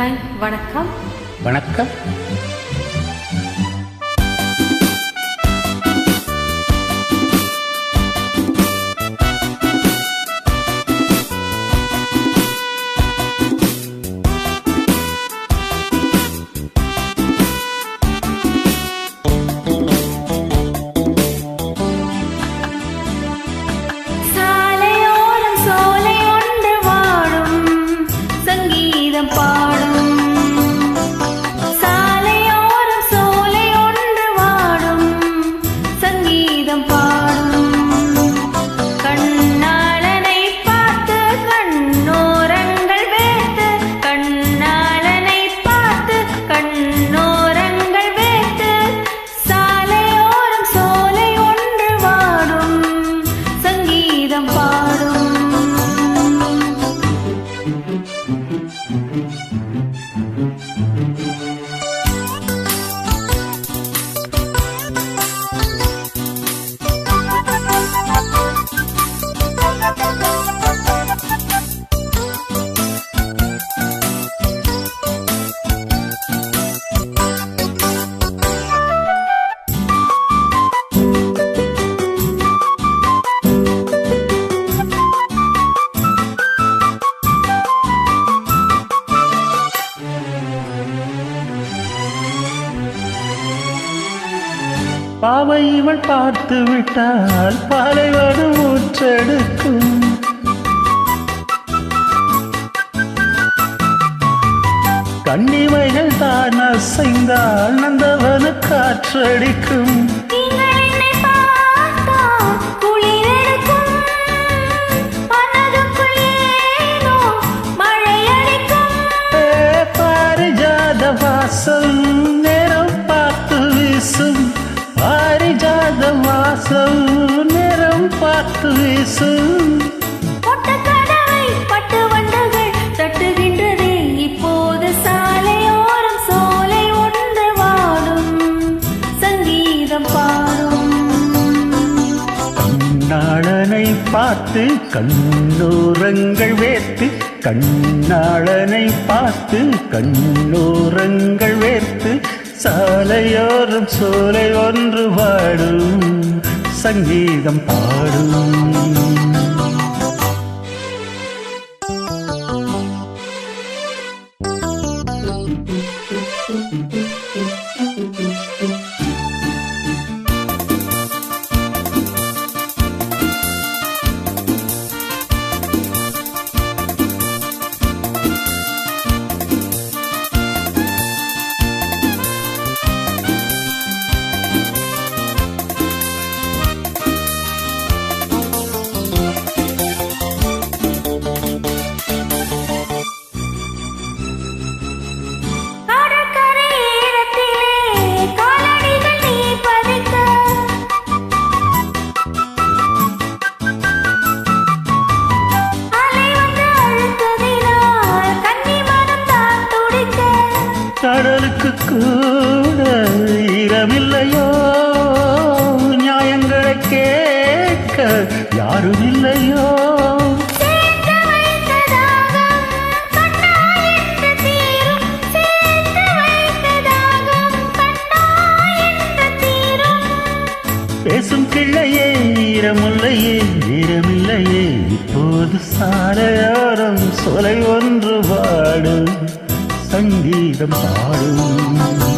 Hi வணக்கம் வணக்கம் பாவை இவள் பார்த்து விட்டால் பாலைவனம் ஊற்றெடுக்கும். கண்ணிமைகள் தான் அசைந்தால் நந்தவனு காற்றடிக்கும். பாடும். கண்ணாளனை பார்த்து கண்ணோரங்கள் வேர்த்து கண்ணாளனை பார்த்து கண்ணோரங்கள் வேர்த்து சாலையோரம் சோலை ஒன்று பாடும் சங்கீதம் பாடும். ஈரமில்லையோ நியாயங்களை கேட்க யாரும் இல்லையோ பேசும் கிள்ளையே ஈரமுல்லையே ஈரமில்லையே இப்போது சாலையோரம் சொலை ஒன்று பாடு சங்கீதம் பாடும்.